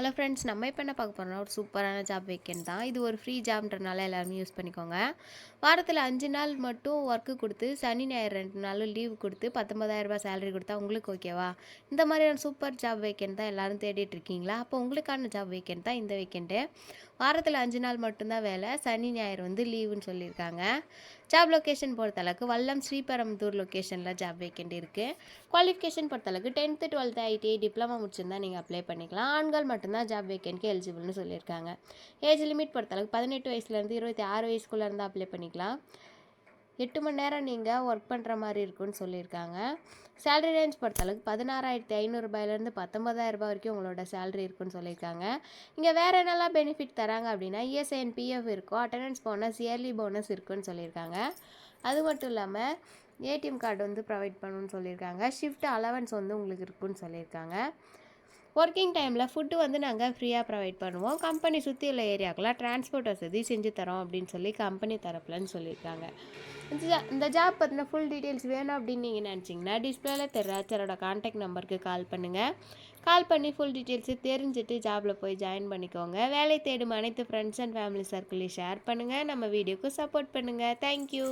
Hello friends நம்ம இப்போ என்ன பார்க்க போகிறோம்னா ஒரு சூப்பரான ஜாப் வேக்கன்ட் தான். இது ஒரு ஃப்ரீ ஜாப்ன்றனால எல்லாருமே யூஸ் பண்ணிக்கோங்க. வாரத்தில் அஞ்சு நாள் மட்டும் ஒர்க்கு கொடுத்து சனி ஞாயிறு ரெண்டு நாளும் லீவ் கொடுத்து பத்தொன்பதாயிரம் சேலரி கொடுத்தா உங்களுக்கு ஓகேவா இந்த மாதிரியான சூப்பர் ஜாப் வேக்கன்ட் தான் எல்லாரும் தேடிட்டு இருக்கீங்களா? அப்போ உங்களுக்கான ஜாப் வேக்கன்ட் தான் இந்த வேக்கண்ட்டு வாரத்தில் அஞ்சு நாள் மட்டும்தான் வேலை சனி ஞாயிறு வந்து லீவுன்னு சொல்லியிருக்காங்க. ஜாப் லொக்கேஷன் பொறுத்தளவுக்கு வல்லம் ஸ்ரீபெரும்புதூர் லொக்கேஷனில் ஜாப் வேக்கெண்ட் இருக்குது குவாலிஃபிகேஷன் பொறுத்தளவுக்கு டென்த்து டுவெல்த்து ஐடிஐ டிப்ளமா முடிச்சிருந்தா நீங்கள் அப்ளை பண்ணிக்கலாம். ஆண்கள் மட்டும் மட்டும்தான் ஜாப் வேக்கண்ட்க்கு எலிஜிபிள்னு சொல்லியிருக்காங்க. ஏஜ் லிமிட் பொறுத்தளவுக்கு பதினெட்டு வயசுலேருந்து இருபத்தி ஆறு வயசுக்குள்ளே இருந்து அப்ளை பண்ணிக்கலாம். எட்டு மணி நேரம் நீங்கள் ஒர்க் பண்ணுற மாதிரி இருக்குன்னு சொல்லியிருக்காங்க. சேலரி ரேஞ்ச் பொறுத்தளவுக்கு பதினாறாயிரத்தி ஐநூறுரூபாயிலேருந்து பத்தொம்பதாயிரம் ரூபாய் வரைக்கும் உங்களோட சேலரி இருக்குன்னு சொல்லியிருக்காங்க. இங்கே வேறு என்னெல்லாம் பெனிஃபிட் தராங்க அப்படின்னா இஎஸ்ஐஎன் பிஎஃப் இருக்கும் அட்டண்டன்ஸ் போனஸ் இயர்லி போனஸ் இருக்குன்னு சொல்லியிருக்காங்க. அது மட்டும் இல்லாமல் ஏடிஎம் கார்டு வந்து ப்ரொவைட் பண்ணணும்னு சொல்லியிருக்காங்க. ஷிஃப்ட் அலவன்ஸ் வந்து உங்களுக்கு இருக்குன்னு சொல்லியிருக்காங்க. ஒர்க்கிங் டைமில் ஃபுட்டு வந்து நாங்கள் ஃப்ரீயாக ப்ரொவைட் பண்ணுவோம். கம்பெனி சுற்றி உள்ள ஏரியாக்கெல்லாம் டிரான்ஸ்போர்ட் வசதி செஞ்சு தரோம் அப்படின்னு சொல்லி கம்பெனி தரப்புலன்னு சொல்லியிருக்காங்க. இந்த ஜா- இந்த ஜாப் பற்றின ஃபுல் டீட்டெயில்ஸ் வேணும் அப்படின்னு நீங்கள் நினச்சிங்கன்னா டிஸ்பிளேல தெராச்சரோட காண்டாக்ட் நம்பருக்கு கால் பண்ணுங்கள் கால் பண்ணி ஃபுல் டீட்டெயில்ஸு தெரிஞ்சுட்டு ஜாபில் போய் ஜாயின் பண்ணிக்கோங்க. வேலை தேடும் அனைத்து ஃப்ரெண்ட்ஸ் அண்ட் ஃபேமிலி சர்க்கிளையும் ஷேர் பண்ணுங்கள் நம்ம வீடியோக்கு சப்போர்ட் பண்ணுங்கள் தேங்க்யூ